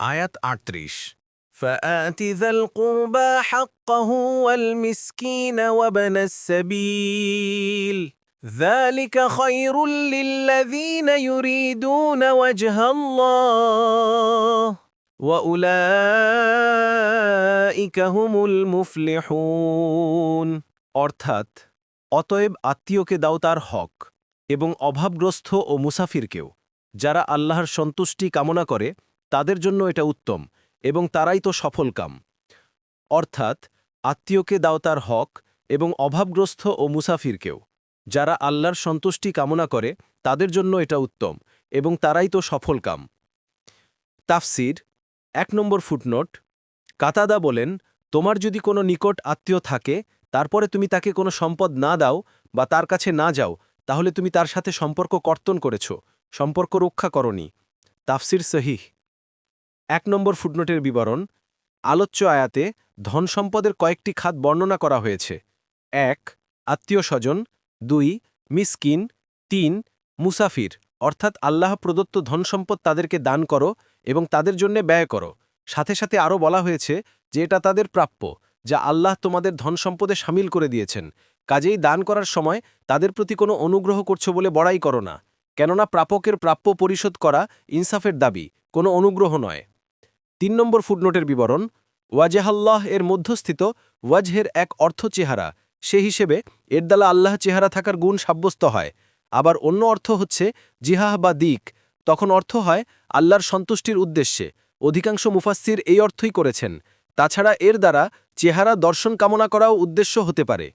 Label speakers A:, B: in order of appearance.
A: আয়াত আটত্রিশ فآت ذا القربى حقه والمسكين وابن السبيل ذلك خير للذين يريدون وجه الله وأولئك هم المفلحون অর্থাৎ অতএব আত্মীয়কে দাও তার হক এবং অভাবগ্রস্ত ও মুসাফিরকেও যারা আল্লাহর সন্তুষ্টি কামনা করে তাদের জন্য এটা উত্তম এবং তারাই তো সফল কাম অর্থাৎ আত্মীয়কে দাও তার হক এবং অভাবগ্রস্ত ও মুসাফিরকেও। যারা আল্লাহর সন্তুষ্টি কামনা করে, তাদের জন্য এটা উত্তম এবং তারাই তো সফল কাম তাফসির, এক নম্বর ফুটনোট, কাতাদা বলেন, তোমার যদি কোনো নিকট আত্মীয় থাকে, তারপরে তুমি তাকে কোনো সম্পদ না দাও বা তার কাছে না যাও, তাহলে তুমি তার সাথে সম্পর্ক কর্তন করেছ, সম্পর্ক রক্ষা করনি। তাফসির সহিহ। এক নম্বর ফুটনোটের বিবরণ, আলোচ্য আয়াতে ধন সম্পদের কয়েকটি খাত বর্ণনা করা হয়েছে। এক, আত্মীয় স্বজন। দুই, মিসকিন। তিন, মুসাফির। অর্থাৎ আল্লাহ প্রদত্ত ধন সম্পদ তাদেরকে দান করো এবং তাদের জন্যে ব্যয় করো। সাথে সাথে আরও বলা হয়েছে যে এটা তাদের প্রাপ্য, যা আল্লাহ তোমাদের ধন সম্পদে সামিল করে দিয়েছেন। কাজেই দান করার সময় তাদের প্রতি কোনো অনুগ্রহ করছ বলে বড়াই করো না। কেননা প্রাপকের প্রাপ্য পরিশোধ করা ইনসাফের দাবি, কোনো অনুগ্রহ নয়। তিন নম্বর ফুটনোটের বিবরণ, ওয়াজেহাল্লাহ এর মধ্যস্থিত ওয়াজহের এক অর্থ চেহারা। সে হিসেবে এর আল্লাহ চেহারা থাকার গুণ সাব্যস্ত হয়। আবার অন্য অর্থ হচ্ছে জিহাহ বা দিক। তখন অর্থ হয় আল্লাহর সন্তুষ্টির উদ্দেশ্যে। অধিকাংশ মুফাসসির এই অর্থই করেছেন। তাছাড়া এর দ্বারা চেহারা দর্শন কামনা করাও উদ্দেশ্য হতে পারে।